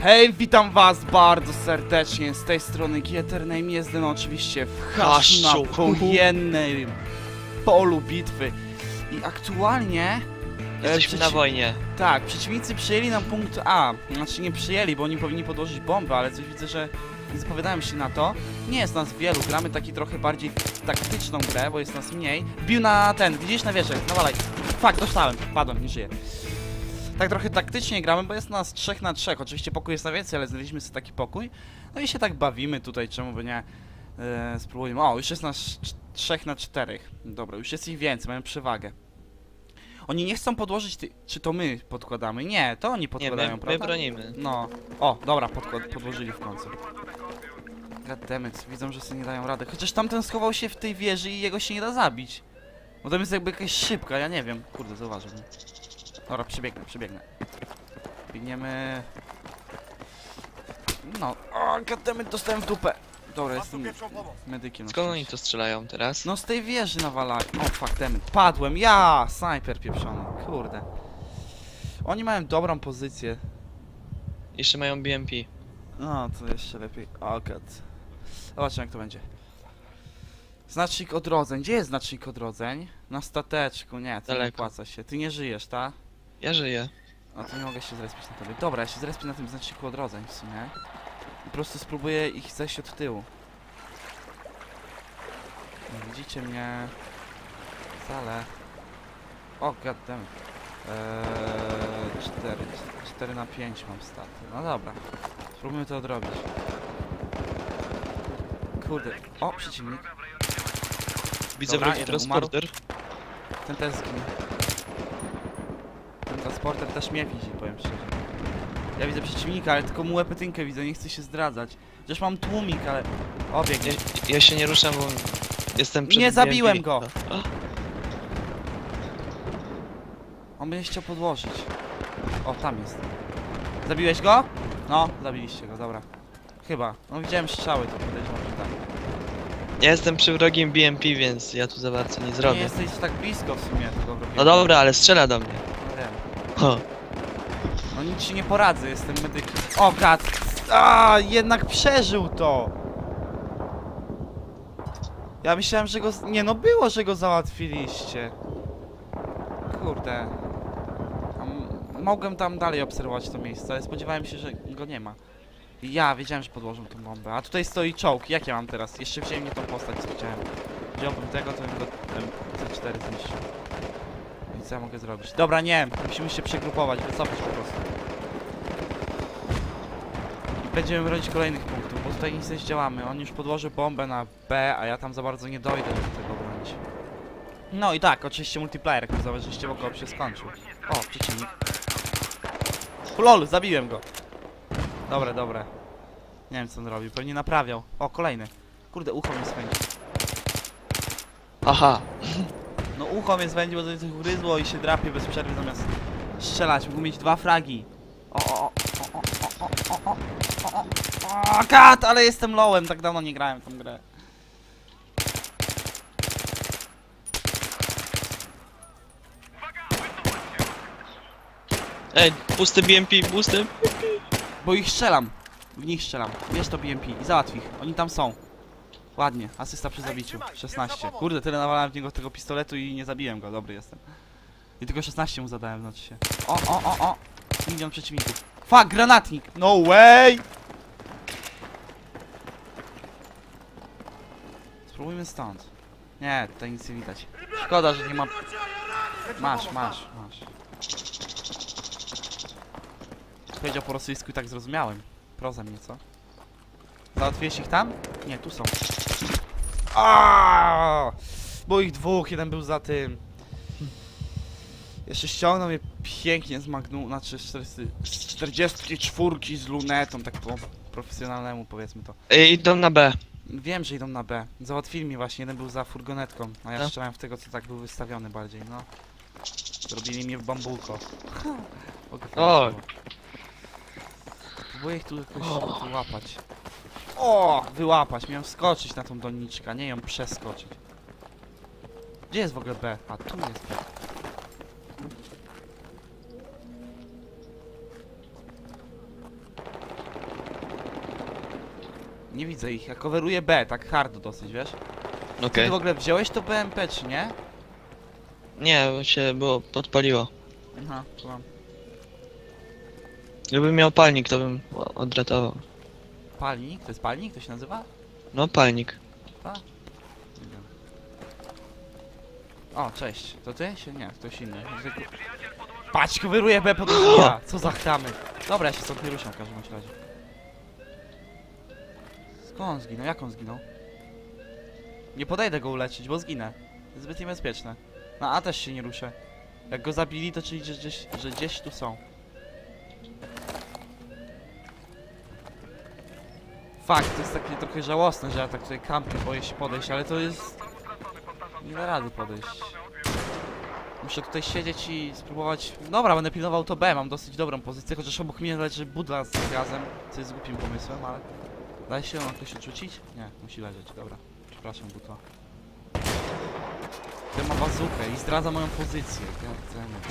Hej, witam was bardzo serdecznie, z tej strony Gietername jestem oczywiście w haszczu na wojennym polu bitwy. I aktualnie e, Jesteśmy na przeci- wojnie. Tak, przeciwnicy przyjęli nam punkt A, znaczy nie przyjęli, bo oni powinni podłożyć bombę, ale coś widzę, że nie zapowiadają się na to. Nie jest nas wielu, gramy taki trochę bardziej taktyczną grę, bo jest nas mniej. Bił na ten, widzisz na wieżę, nawalaj. Fakt, dostałem, padłem, nie żyję. Tak trochę taktycznie gramy, bo jest nas 3 na 3. Oczywiście pokój jest na więcej, ale znaleźliśmy sobie taki pokój. No i się tak bawimy tutaj, czemu by nie e, spróbujemy. O, już jest nas 3 na 4. Dobra, już jest ich więcej, mają przewagę. Oni nie chcą podłożyć, ty... czy to my podkładamy? Nie, to oni podkładają, my, my prawda? bronimy. No. O, dobra, podkład, podłożyli w końcu. Goddammit, widzą, że sobie nie dają rady. Chociaż tamten schował się w tej wieży i jego się nie da zabić. Bo tam jest jakby jakaś szybka, ja nie wiem. Kurde, zauważył mnie. Dobra, przebiegnę, przebiegnę. Biegniemy... No. O, goddammit, dostałem w dupę. Dobra, jestem medykiem. na Skąd oni szczęście. to strzelają teraz? No z tej wieży nawalali. O, fuck, dammit. Padłem, ja! Snajper pieprzony, kurde. Oni mają dobrą pozycję. Jeszcze mają BMP. No, to jeszcze lepiej. O, god. Zobaczmy jak to będzie. Znacznik odrodzeń. Gdzie jest znacznik odrodzeń? Na stateczku. Nie, to nie Daleko. opłaca się. Ty nie żyjesz, ta? Ja żyję. A to nie mogę się zrespić na tobie. Dobra, ja się zrespię na tym znaczniku odrodzeń w sumie. Po prostu spróbuję ich zejść od tyłu. Nie widzicie mnie... Wcale. O, goddammit. Eee, 4, 4 na 5 mam staty. No dobra. Spróbujmy to odrobić. Kurde. O, przeciwnik. Widzę Dobra, wrogi jeden transporter. Ten też zginie. Ten transporter też mnie widzi, powiem szczerze. Ja widzę przeciwnika, ale tylko mu łepetynkę widzę, nie chcę się zdradzać. Chociaż mam tłumik, ale... O, biegnie. Ja, ja się nie ruszam, bo jestem przed Nie zabiłem go. On będzie chciał podłożyć. O, tam jest. Zabiłeś go? No, zabiliście go, dobra. Chyba. No widziałem strzały, to podejrzewam, że tak. Ja jestem przy wrogim BMP, więc ja tu za bardzo nie Nie zrobię. jesteś tak blisko w sumie tego wrogiego. No dobra, ale strzela do mnie. No wiem. No nic ci nie poradzę, jestem medykiem. O, kat! A, jednak przeżył to! Ja myślałem, że go... Nie no, było, że go załatwiliście. Kurde. Mogłem tam dalej obserwować to miejsce, ale spodziewałem się, że go nie ma. Ja wiedziałem, że podłożą tą bombę. A tutaj stoi czołg. Jak ja mam teraz? Jeszcze wziąłem nie tą postać, co chciałem. Wziąłbym tego, to bym go ten C4 zniszczył. Co ja mogę zrobić? Dobra, nie. Musimy się przegrupować, wycofać po prostu. I będziemy bronić kolejnych punktów, bo tutaj nic nie zdziałamy. On już podłoży bombę na B, a ja tam za bardzo nie dojdę, żeby tego bronić. No i tak, oczywiście multiplayer, jak zauważyliście, koop się skończył. O, przeciwnik. Lol, zabiłem go. Dobre, dobre. Nie wiem co on robił, pewnie naprawiał. O, kolejny. Kurde, ucho mnie swędzi. aha. No ucho mnie swędzi, bo coś ugryzło i się drapie bez przerwy zamiast strzelać. Mógł mieć dwa fragi. O, o, o, o, o, o, o, o, o, o, o, kat, ale jestem lowem, tak dawno nie grałem w tą grę. Ej, pusty BMP, pusty. Bo ich strzelam. W nich strzelam. Bierz to BMP i załatw ich. Oni tam są. Ładnie, asysta przy zabiciu. 16. Kurde, tyle nawalałem w niego tego pistoletu i nie zabiłem go. Dobry jestem. I tylko 16 mu zadałem, znaczy się. O, o, o, o! Milion przeciwników. Fuck, granatnik! No way! Spróbujmy stąd. Nie, tutaj nic nie widać. Szkoda, że nie ma... Masz, masz, masz. Powiedział po rosyjsku i tak zrozumiałem. Proza mnie, co? Załatwiłeś ich tam? Nie, tu są. Aaaa! Było ich dwóch, jeden był za tym. Jeszcze ściągnął mnie pięknie z Magnu, znaczy z 40 z 44 z lunetą, tak po profesjonalnemu powiedzmy to. Ej, idą na B. Wiem, że idą na B. Załatwili mnie właśnie, jeden był za furgonetką, a ja No. strzelałem w tego, co tak był wystawiony bardziej, no. Zrobili mnie w bambulko. Mogę O. Próbuję ich tu jakoś O. tu łapać. O, wyłapać. Miałem skoczyć na tą doniczkę, a nie ją przeskoczyć. Gdzie jest w ogóle B? A tu jest B. Nie widzę ich. Ja coveruję B, tak hardo dosyć, wiesz? Okej. Ty w ogóle wziąłeś to BMP, czy nie? Nie, bo się było podpaliło. Aha, mam. Gdybym miał palnik, to bym o- odratował. Palnik? To jest palnik? To się nazywa? No palnik. Nie wiem. O, cześć. To ty? Się nie, ktoś inny. Zwykły- Patrz, coveruje B pod. Co za chamy. Dobra, ja się stąd nie ruszam w każdym bądź razie. Skąd on zginął? Jak on zginął? Nie podejdę go uleczyć, bo zginę. To jest zbyt niebezpieczne. No A też się nie ruszę. Jak go zabili, to czyli, że gdzieś, że gdzieś tu są. Fakt, to jest takie trochę żałosne, że ja tak tutaj kampię, boję się podejść, ale to jest... Nie da rady podejść. Muszę tutaj siedzieć i spróbować... Dobra, będę pilnował to B, mam dosyć dobrą pozycję, chociaż obok mnie leży budla z gazem, co jest głupim pomysłem, ale... Da się ją jakoś odrzucić? Nie, musi leżeć, dobra. Przepraszam, butla. Ten ma bazukę i zdradza moją pozycję. Goddammit.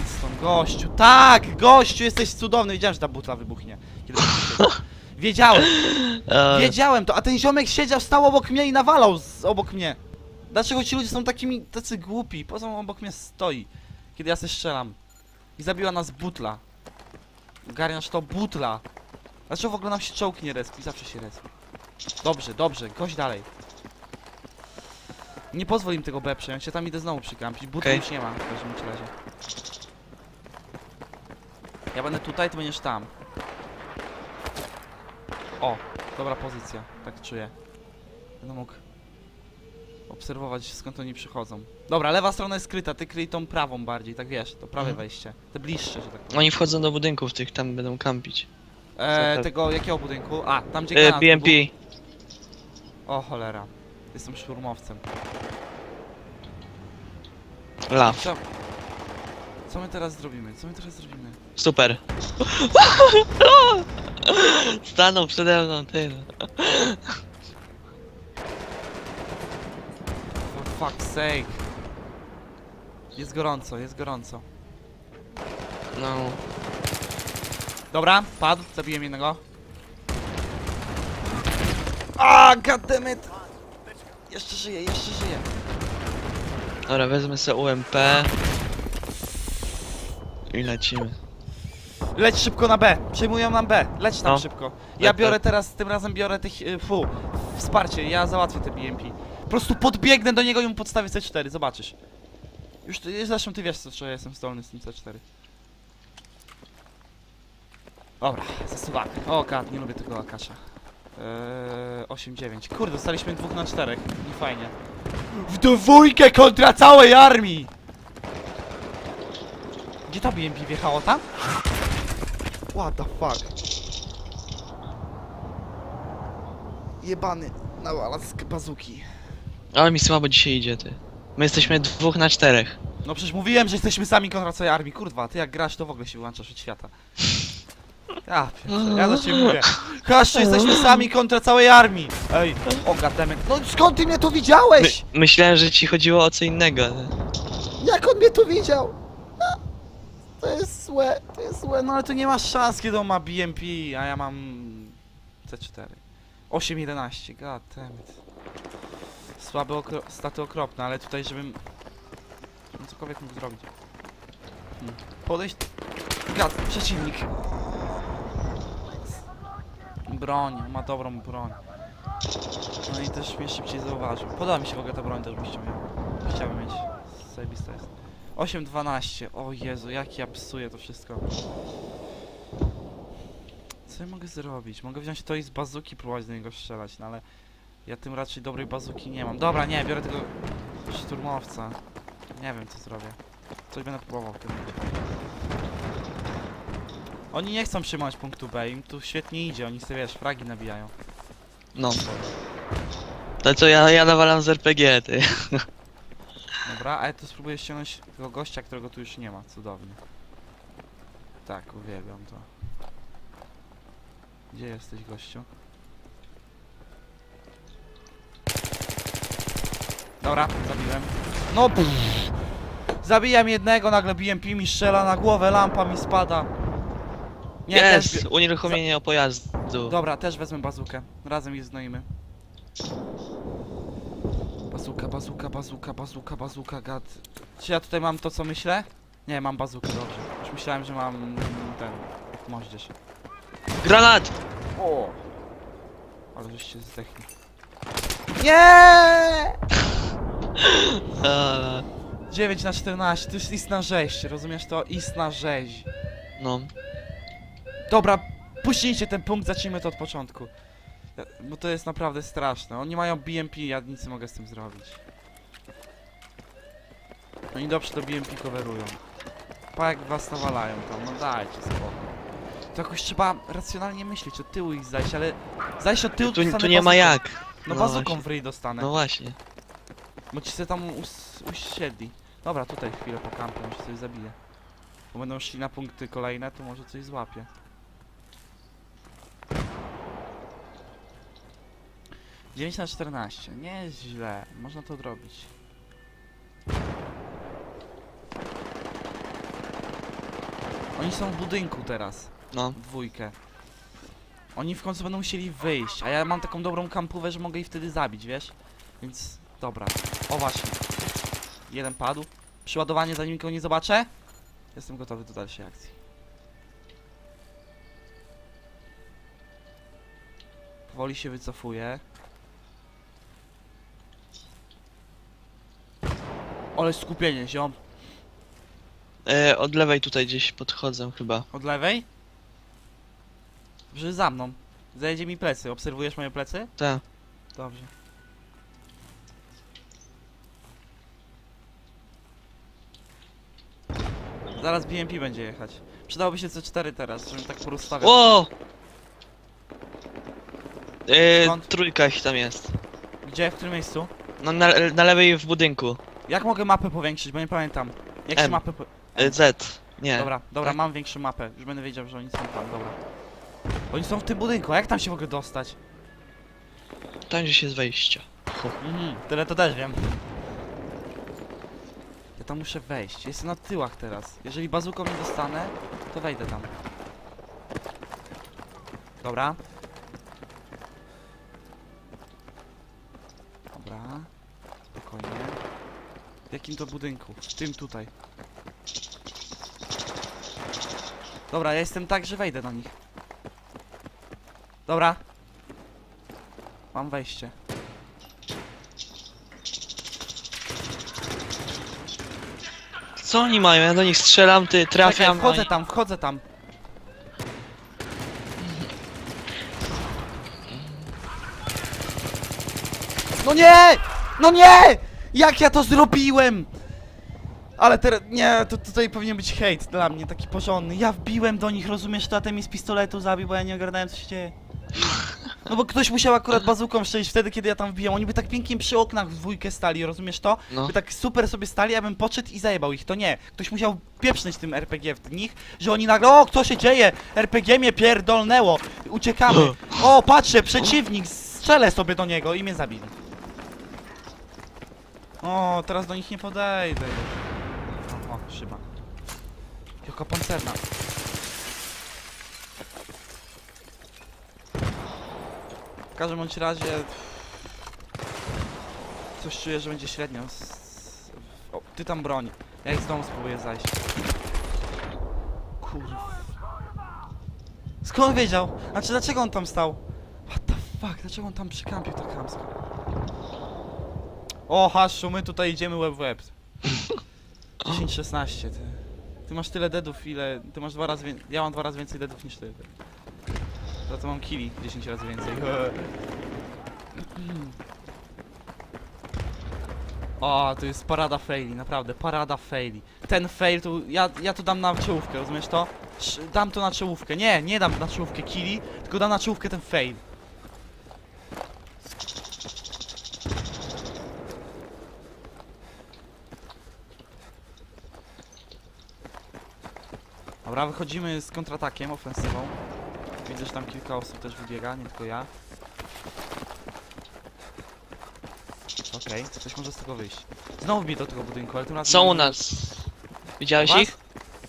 Idź stąd, gościu. Tak, gościu, jesteś cudowny. Wiedziałem, że ta butla wybuchnie. Kiedy Wiedziałem. Wiedziałem to, a ten ziomek siedział, stał obok mnie i nawalał z, obok mnie. Dlaczego ci ludzie są takimi, tacy głupi? Po co on obok mnie stoi, kiedy ja se strzelam? I zabiła nas butla. Garniasz to butla. Dlaczego w ogóle nam się czołg nie respi? Zawsze się respi. Dobrze, dobrze, gość dalej. Nie pozwól im tego B przejąć, ja tam idę znowu przykampić. Okej. już nie ma w każdym bądź razie. Ja będę tutaj, ty będziesz tam. O, dobra pozycja, tak czuję. Będę mógł obserwować skąd oni przychodzą. Dobra, lewa strona jest skryta, ty kryj tą prawą bardziej, tak wiesz, to prawe Mhm. wejście. Te bliższe, że tak powiem. Oni wchodzą do budynków tych, tam będą kampić. E, tego jakiego budynku? A, tam gdzie E, granat BMP. O cholera. Jestem szturmowcem. La. Co? Co my teraz zrobimy? Co my teraz zrobimy? Super. Stanął przede mną, ty. no. For fuck's sake. Jest gorąco, jest gorąco. No. Dobra, padł, zabiłem jednego. A, goddammit! Jeszcze żyje, jeszcze żyje. Dobra, wezmę sobie UMP. I lecimy. Leć szybko na B, przejmują nam B, leć tam No. szybko. Ja biorę teraz, tym razem biorę tych, y, fu, wsparcie, ja załatwię te BMP. Po prostu podbiegnę do niego i mu podstawię C4, zobaczysz. Już ty, zresztą ty wiesz co, że ja jestem zdolny z tym C4. Dobra, zasuwamy. O god, nie lubię tego akasza. Eee, 8-9. Kurde, dostaliśmy dwóch na czterech. Nie fajnie. W dwójkę kontra całej armii! Gdzie to BMP wjechało tam? What the fuck? Jebany nawala z bazuki. Ale mi słabo dzisiaj idzie, ty. My jesteśmy dwóch na czterech. No przecież mówiłem, że jesteśmy sami kontra całej armii. Kurwa, ty jak grasz, to w ogóle się wyłączasz od świata. Ja, pierdolę, ja do ciebie mówię. Kaszczy, jesteśmy sami kontra całej armii. Ej, o gademek. No skąd ty mnie tu My, widziałeś? myślałem, że ci chodziło o co innego. ale- Jak on mnie tu widział? No, To jest złe, to jest złe, no ale tu nie ma szans, kiedy on ma BMP, a ja mam C4. 8-11, god damn it. Słabe okro staty okropne, ale tutaj żebym... żebym cokolwiek mógł zrobić. Hmm. Podejść... Gad, przeciwnik. Broń, ma dobrą broń. No i też mnie szybciej zauważył. Podoba mi się w ogóle ta broń, też bym chciał miał. Chciałbym mieć. Zajebista jest. 8-12. O Jezu, jak ja psuję to wszystko. Co ja mogę zrobić? Mogę wziąć to i z bazuki próbować do niego strzelać, no ale ja tym raczej dobrej bazuki nie mam. Dobra, nie, biorę tego szturmowca. Nie wiem co zrobię. Coś będę próbował w tym. Oni nie chcą trzymać punktu B, im tu świetnie idzie, oni sobie wiesz, fragi nabijają. No. To co ja, ja nawalam z RPG, ty. Dobra, ale tu spróbuję ściągnąć tego gościa, którego tu już nie ma, cudownie. Tak, uwielbiam to. Gdzie jesteś, gościu? Dobra, zabiłem. No pff. Zabijam jednego, nagle BMP mi strzela na głowę, lampa mi spada. Nie, też... Jest! Unieruchomienie pojazdu. Dobra, też wezmę bazukę. Razem je znoimy. Bazuka, bazuka, bazuka, bazuka, bazuka, gad. Czy ja tutaj mam to, co myślę? Nie, mam bazukę, dobrze. Już myślałem, że mam mm, ten... moździerz. Granat! O! Ale żeście zdechli. Nie! Eee, 9 na 14, to jest istna rzeź, rozumiesz to? Istna rzeź. no. Dobra, puśnijcie ten punkt, zacznijmy to od początku. Bo to jest naprawdę straszne. Oni mają BMP, ja nic nie mogę z tym zrobić. No Oni dobrze to BMP coverują. Pa jak was nawalają tam, no dajcie spokój. To jakoś trzeba racjonalnie myśleć, od tyłu ich zajść, ale... Zajść od tyłu... Tu, tu nie ma jak. No, no bazuką w ryj dostanę. No właśnie. Bo ci se tam us usiedli. Dobra, tutaj chwilę pokampię, może coś zabiję. Bo będą szli na punkty kolejne, to może coś złapię. 9 na 14. Nie jest źle. Można to odrobić. Oni są w budynku teraz. No. Dwójkę. Oni w końcu będą musieli wyjść, a ja mam taką dobrą kampówę, że mogę ich wtedy zabić, wiesz? Więc dobra. O właśnie. Jeden padł. Przyładowanie zanim go nie zobaczę. Jestem gotowy do dalszej akcji. Powoli się wycofuję. Ale skupienie, ziom. E, od lewej tutaj gdzieś podchodzę chyba. Od lewej? Że za mną. Zajedzie mi plecy. Obserwujesz moje plecy? Tak. Dobrze. Zaraz BMP będzie jechać. Przydałoby się C4 teraz, żebym tak porozstawiał. O! E, Skąd? trójka ich tam jest. Gdzie? W którym miejscu? No na, na lewej w budynku. Jak mogę mapę powiększyć, bo nie pamiętam. Jak się M. mapę po... E, Z. Nie. Dobra, dobra, Tak? mam większą mapę. Już będę wiedział, że oni są tam, dobra. Oni są w tym budynku, a jak tam się mogę dostać? Tam gdzieś jest wejście. Mhm, tyle to też wiem. Ja tam muszę wejść. Jestem na tyłach teraz. Jeżeli bazuką nie dostanę, to wejdę tam. Dobra. W jakim to budynku? W tym tutaj. Dobra, ja jestem tak, że wejdę do nich. Dobra. Mam wejście. Co oni mają? Ja do nich strzelam, ty Czekaj, trafiam. wchodzę oni- tam, wchodzę tam. No nie! No nie! Jak ja to zrobiłem? Ale teraz, nie, to tutaj powinien być hejt dla mnie, taki porządny. Ja wbiłem do nich, rozumiesz, tatem mi z pistoletu zabił, bo ja nie ogarnąłem co się dzieje. No bo ktoś musiał akurat bazuką strzelić wtedy, kiedy ja tam wbijam. Oni by tak pięknie przy oknach w dwójkę stali, rozumiesz to? No. By tak super sobie stali, ja bym podszedł i zajebał ich. To nie. Ktoś musiał pieprznąć tym RPG w nich, że oni nagle, o, co się dzieje? RPG mnie pierdolnęło. Uciekamy. O, patrzę, przeciwnik, strzelę sobie do niego i mnie zabili. O, teraz do nich nie podejdę. O, o szyba. Jaka pancerna. W każdym bądź razie... Coś czuję, że będzie średnio. O, ty tam broń. Ja ich z domu spróbuję zajść. Kurwa. Skąd wiedział? Znaczy, dlaczego on tam stał? What the fuck? Dlaczego on tam przykampił tak chamsko? O, Haszu, my tutaj idziemy łeb w łeb. 10-16, ty. Ty masz tyle deadów, ile... Ty masz dwa razy więcej... Ja mam dwa razy więcej deadów niż ty. Za to mam killi 10 razy więcej. O, to jest parada faili, naprawdę, parada faili. Ten fail tu, ja, ja to dam na czołówkę, rozumiesz to? Dam to na czołówkę, nie, nie dam na czołówkę killi, tylko dam na czołówkę ten fail. Dobra, wychodzimy z kontratakiem, ofensywą. Widzę, że tam kilka osób też wybiega, nie tylko ja. Okej, to coś może z tego wyjść. Znowu wbiję do tego budynku, ale tym razem... Są u nas. Widziałeś Was? ich?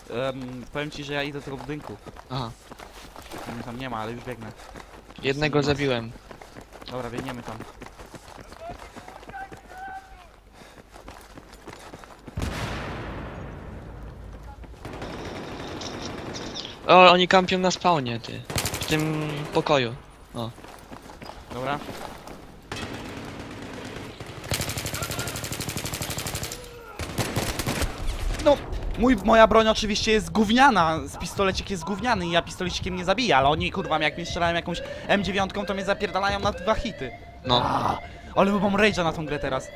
Em, powiem ci, że ja idę do tego budynku. Aha. Mnie tam nie ma, ale już biegnę. Jednego zabiłem. Dobra, biegniemy tam. O, oni kampią na spawnie, ty. W tym pokoju. Dobra. No, mój, moja broń oczywiście jest gówniana, z pistolecik jest gówniany i ja pistolecikiem nie zabiję, ale oni kurwa jak mi strzelają jakąś M9, to mnie zapierdalają na dwa hity. No. Ah, ale mam rage'a na tą grę teraz.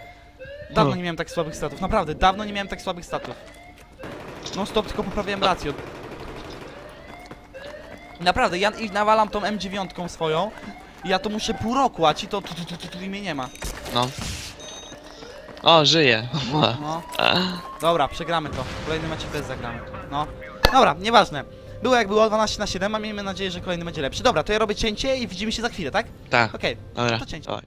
Dawno O. nie miałem tak słabych statów, naprawdę, dawno nie miałem tak słabych statów. No stop, tylko poprawiłem rację. Naprawdę, ja i nawalam tą M9 swoją i ja to muszę pół roku, a ci to tu, tu, tu, tu, tu i mnie nie ma. No. O, żyje. No. Dobra, przegramy to. Kolejny mecz też zagramy. No. Dobra, nieważne. Było jak było 12 na 7, a miejmy nadzieję, że kolejny będzie lepszy. Dobra, to ja robię cięcie i widzimy się za chwilę, tak? Tak, Okej, dobra. to cięcie. Dawaj.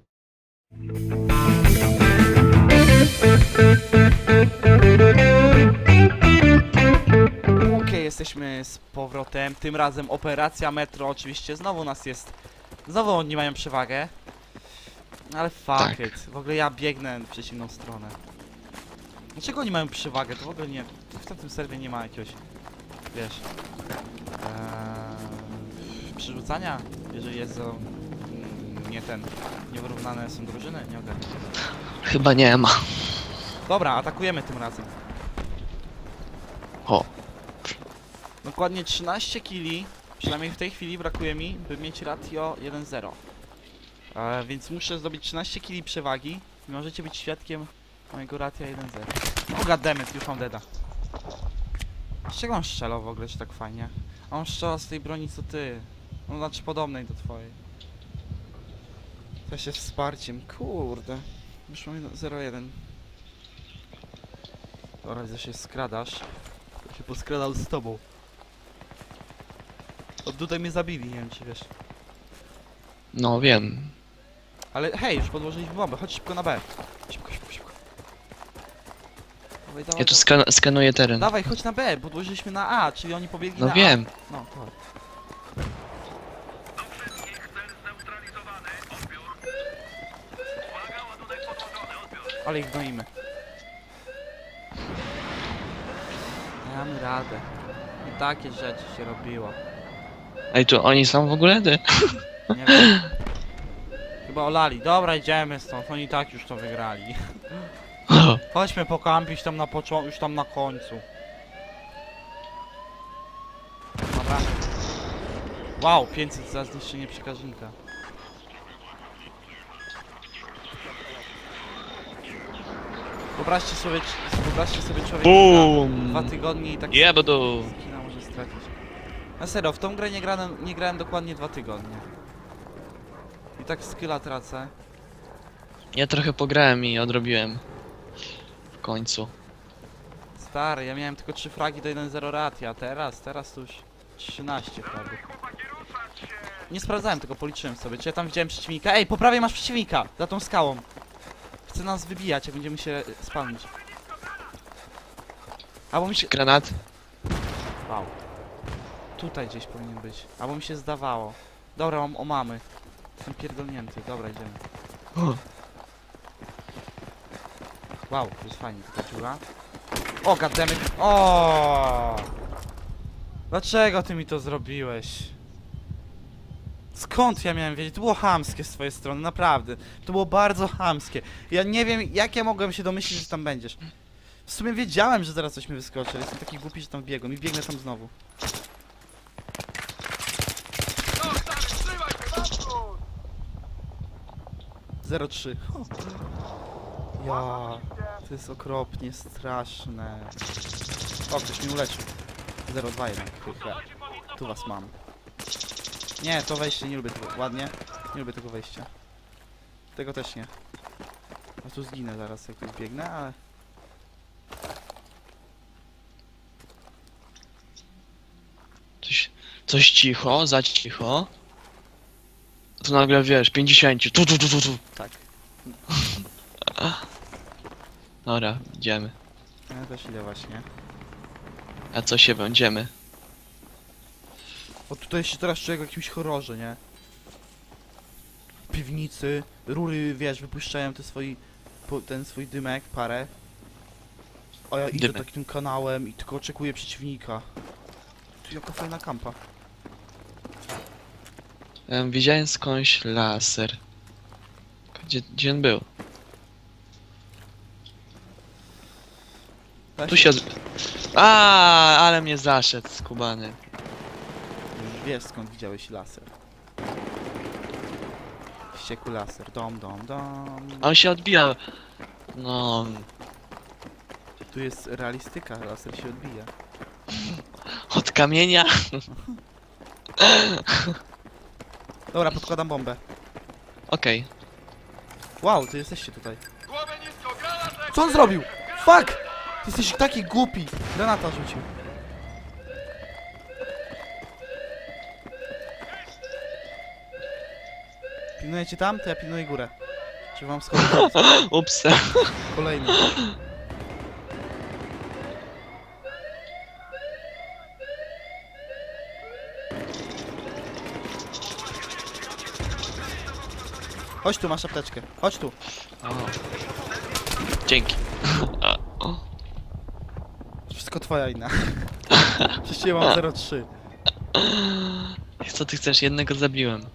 Okej, jesteśmy z powrotem. Tym razem operacja metro oczywiście. Znowu nas jest. Znowu oni mają przewagę. Ale fuck Tak. it. W ogóle ja biegnę w przeciwną stronę. Dlaczego oni mają przewagę? To w ogóle nie. W tamtym serwie nie ma jakiegoś. Wiesz. Eee, przerzucania? Jeżeli jest to. Nie ten. Niewyrównane są drużyny? Nie ogarniam. Chyba nie ma. Dobra, atakujemy tym razem. O. Dokładnie 13 kili, przynajmniej w tej chwili brakuje mi, by mieć ratio 1-0. E, więc muszę zdobyć 13 kili przewagi i możecie być świadkiem mojego ratia 1-0. O goddammit, już mam deda. Z czego on strzelał w ogóle, że tak fajnie? A on strzela z tej broni co ty. No znaczy podobnej do twojej. To się wsparciem, kurde. Już mam 0-1. Dobra, widzę, się skradasz. To się poskradał z tobą. Od tutaj mnie zabili, nie wiem czy wiesz. No wiem. Ale hej, już podłożyliśmy bombę, chodź szybko na B. Szybko, szybko, szybko. Dawaj, dawaj, Ja tu dawaj. skan skanuję teren. dawaj, chodź na B, podłożyliśmy na A, czyli oni pobiegli No na wiem. A. No, to chodź. Ale ich gnoimy. Damy radę. I takie rzeczy się robiło. Ej, tu oni są w ogóle, ty? Nie wiem. Chyba olali. Dobra, idziemy stąd. Oni i tak już to wygrali. Chodźmy pokampić tam na początku, już tam na końcu. Dobra. Wow, 500 za zniszczenie przekaźnika. Wyobraźcie sobie, wyobraźcie sobie człowieka Boom! dwa tygodnie i tak Jebadu! Kina może stracić. Na serio, w tą grę nie grałem, nie grałem dokładnie dwa tygodnie. I tak skilla tracę. Ja trochę pograłem i odrobiłem. W końcu. Stary, ja miałem tylko 3 fragi do 1-0 ratia, a teraz, teraz to już 13 fragów. Nie sprawdzałem tego, policzyłem sobie, czy ja tam widziałem przeciwnika. Ej, po prawej masz przeciwnika! Za tą skałą. Chce nas wybijać, jak będziemy się spalnić. Albo mi się... Granat? Wow. Tutaj gdzieś powinien być. Albo mi się zdawało. Dobra, mam o mamy. Jestem pierdolnięty. Dobra, idziemy. Wow, to jest fajnie, taka dziura. O, goddammit. O! Dlaczego ty mi to zrobiłeś? Skąd ja miałem wiedzieć? To było chamskie z twojej strony, naprawdę. To było bardzo chamskie. Ja nie wiem, jak ja mogłem się domyślić, że tam będziesz. W sumie wiedziałem, że zaraz coś mi wyskoczy, jestem taki głupi, że tam biegłem i biegnę tam znowu. Zero trzy. Ja, to jest okropnie straszne. O, ktoś mi uleczył. 0,2 jednak. Chyba. Tu was mam. Nie, to wejście nie lubię tego. Ładnie. Nie lubię tego wejścia. Tego też nie. A tu zginę zaraz, jak tu biegnę, ale... Coś, coś cicho, za cicho. Tu nagle wiesz, 50. Tu, tu, tu, tu, tu. Tak. Dobra, idziemy. Ja też idę właśnie. A co się będziemy? O tutaj się teraz czuję jak w jakimś horrorze, nie? Piwnicy, rury, wiesz, wypuszczają te swoi, po, ten swój dymek, parę. A ja idę Dymek. takim kanałem i tylko oczekuję przeciwnika. Tu jaka fajna kampa. Em, widziałem skądś laser. Gdzie, gdzie on był? Weź, Tu się... Od... A, ale mnie zaszedł, skubany. Już wiesz skąd widziałeś laser. Wściekły laser, dom, dom, dom. A on się odbijał. No, Tu jest realistyka, laser się odbija. od kamienia. Dobra, podkładam bombę. Okej. Wow, ty jesteście tutaj. Co on zrobił? Fuck! Ty jesteś taki głupi. Granata rzucił. Pilnujecie tam? To ja pilnuję górę. Czy wam schodzić? Ups. Kolejny. Chodź tu, masz apteczkę. Chodź tu. O. Dzięki. A, o. Wszystko twoja inna. Przecież ja mam 0,3. Co ty chcesz? Jednego zabiłem.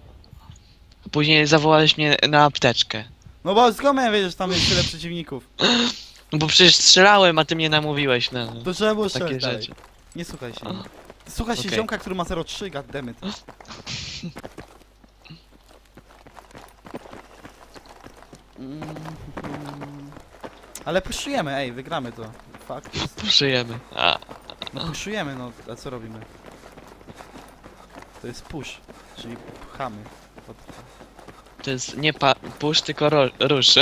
Później zawołałeś mnie na apteczkę. No bo skąd miałem wiedzieć, że tam jest tyle przeciwników? No bo przecież strzelałem, a ty mnie namówiłeś na To trzeba było takie strzelać dalej. rzeczy. Nie słuchaj się. Słuchaj się Okej. ziomka, który ma 0,3, goddammit. Ale puszujemy, ej, wygramy to. Fakt. Przyjemy. A, No puszujemy, no, a co robimy? To jest push, czyli pchamy. Pod... to jest nie pa push, tylko ro rusz.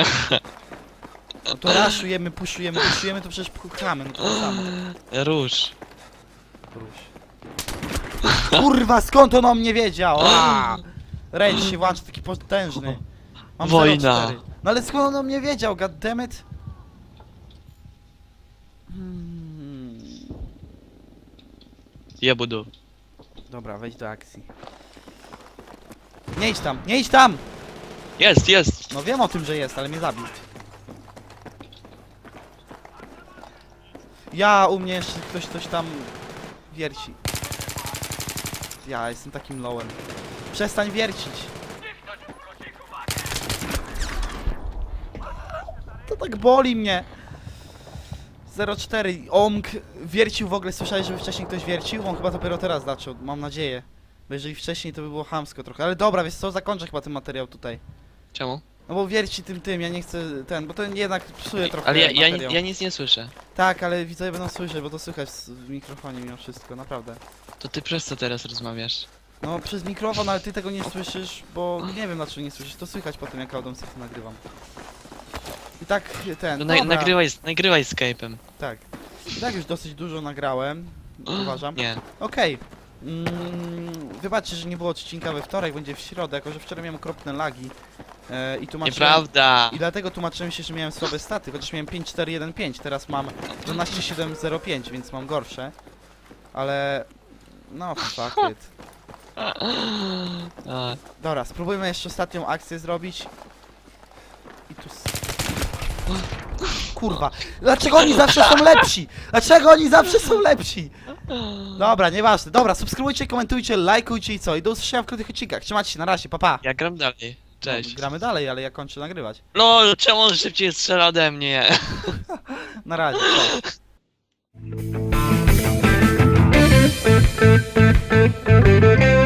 No to raszujemy, puszujemy, puszujemy, to przecież pchamy, no to samo. Rusz. Push. Kurwa, skąd on o mnie wiedział? A! Rage się włącza, taki potężny. Mam Wojna. 0,4. No ale skąd on o mnie wiedział, goddammit? Ja budu. Dobra, wejdź do akcji. Nie idź tam, nie idź tam! Jest, jest! No wiem o tym, że jest, ale mnie zabił. Ja, u mnie jeszcze ktoś coś tam wierci. Ja jestem takim lowem. Przestań wiercić. To tak boli mnie. 0,4. On k- wiercił w ogóle, słyszałeś, żeby wcześniej ktoś wiercił? On chyba dopiero teraz zaczął, mam nadzieję. Bo jeżeli wcześniej to by było chamsko trochę. Ale dobra, wiesz co, zakończę chyba ten materiał tutaj. Czemu? No bo wierci tym tym, ja nie chcę ten, bo to jednak psuje trochę Ale ja, ja, materiał. ja nic nie słyszę. Tak, ale widzowie będą słyszeć, bo to słychać w w mikrofonie mimo wszystko, naprawdę. To ty przez co teraz rozmawiasz? No przez mikrofon, ale ty tego nie słyszysz, bo nie wiem dlaczego nie słyszysz, to słychać po tym jak Audom to nagrywam. I tak ten, No, na, dobra, nagrywaj, nagrywaj Skype'em. Tak. I tak już dosyć dużo nagrałem, uważam. Nie. Okej. Mm, wybaczcie, że nie było odcinka we wtorek, będzie w środę, jako że wczoraj miałem okropne lagi. E, I tłumaczyłem... Nieprawda! I dlatego tłumaczyłem się, że miałem słabe staty, chociaż miałem 5415, teraz mam 12705, więc mam gorsze. Ale... No, fuck it. A, Dobra, spróbujmy jeszcze ostatnią akcję zrobić. I tu... s- kurwa. Dlaczego oni zawsze są lepsi? Dlaczego oni zawsze są lepsi? Dobra, nieważne. Dobra, subskrybujcie, komentujcie, lajkujcie i co? I do usłyszenia w krótkich odcinkach. Trzymajcie się, na razie, papa. Pa. Ja gram dalej. Cześć. No, gramy dalej, ale ja kończę nagrywać. No, czemu on szybciej strzela ode mnie? Na razie, cześć.